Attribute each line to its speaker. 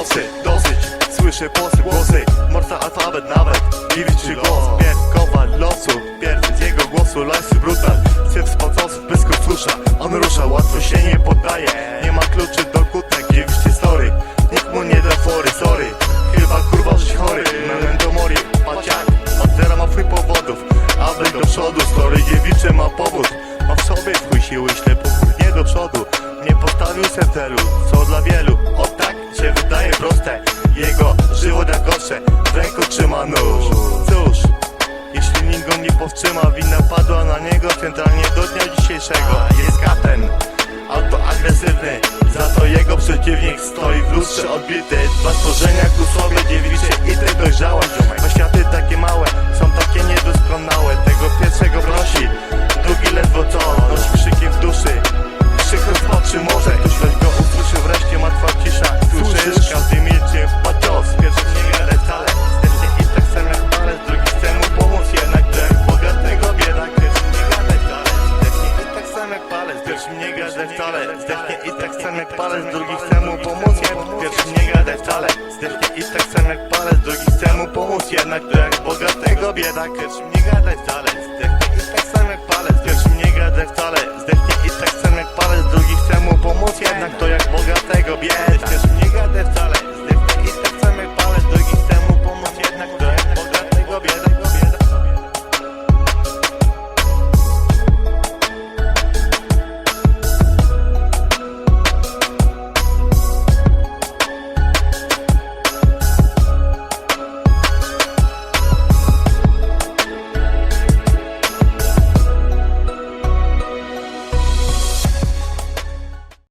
Speaker 1: dosyć, dosyć. Słyszę posyp, głosy, morsa alfabet nawet Dziewiczy głos, pierw kowal losu. Pierw z jego głosu, lajsy brutal. Syf spocosów, bysku susza On rusza, łatwo się nie poddaje. Nie ma kluczy do kutek, dziewiczy story. Nikt mu nie da fory, sorry. Chyba kurwa żyć chory, melem do mori Paciak, ma chuj powodów Aby do przodu, story dziewicze ma powód. Ma w sobie twój siły, ślepą nie do przodu. Nie postawił se celu, co dla wielu się wydaje proste. Jego żyło na gorsze. W ręku trzyma nóż. Cóż, jeśli nikt go nie powstrzyma Wina padła na niego centralnie do dnia dzisiejszego. Jest katen autoagresywny. Za to jego przeciwnik stoi w lustrze odbity. Dwa stworzenia ku sobie dziewicze i ty dojrzałe. Bo światy takie małe, są takie niedoskonałe. Tego pierwszego prosi, Pierwszy nie gadaj wcale, stercznie i tak sam jak palec Drugi chce mu pomóc, pierwszy nie gadaj wcale Stercznie i tak sam jak palec Drugi chce mu pomóc. Jednak, że jak bogatego biedak Pierwszy nie gadaj wcale, stercznie i tak sam jak palec. Pierwszy nie gadaj wcale, zdechnie